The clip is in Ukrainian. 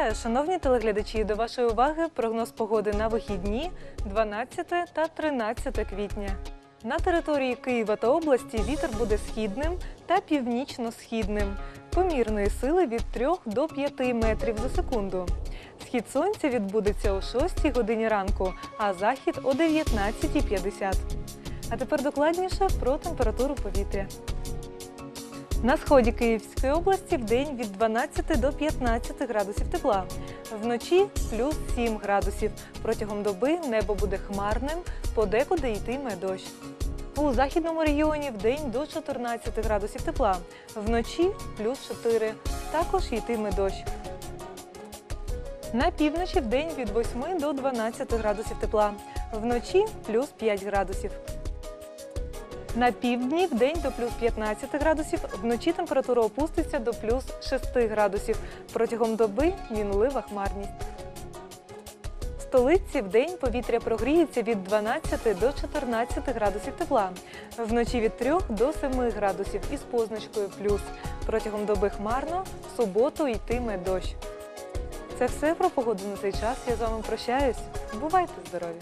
Вітаю, шановні телеглядачі! До вашої уваги прогноз погоди на вихідні 12 та 13 квітня. На території Києва та області вітер буде східним та північно-східним, помірної сили від 3 до 5 метрів за секунду. Схід сонця відбудеться о 6 годині ранку, а захід о 19.50. А тепер докладніше про температуру повітря. На сході Київської області в день від 12 до 15 градусів тепла. Вночі плюс 7 градусів. Протягом доби небо буде хмарним, подекуди йтиме дощ. У західному регіоні в день до 14 градусів тепла. Вночі плюс 4. Також йтиме дощ. На півночі в день від 8 до 12 градусів тепла. Вночі плюс 5 градусів. На півдні в день до плюс 15 градусів, вночі температура опуститься до плюс 6 градусів. Протягом доби мінлива хмарність. В столиці в день повітря прогріється від 12 до 14 градусів тепла. Вночі від 3 до 7 градусів із позначкою плюс. Протягом доби хмарно, в суботу йтиме дощ. Це все про погоду на цей час. Я з вами прощаюсь. Бувайте здорові!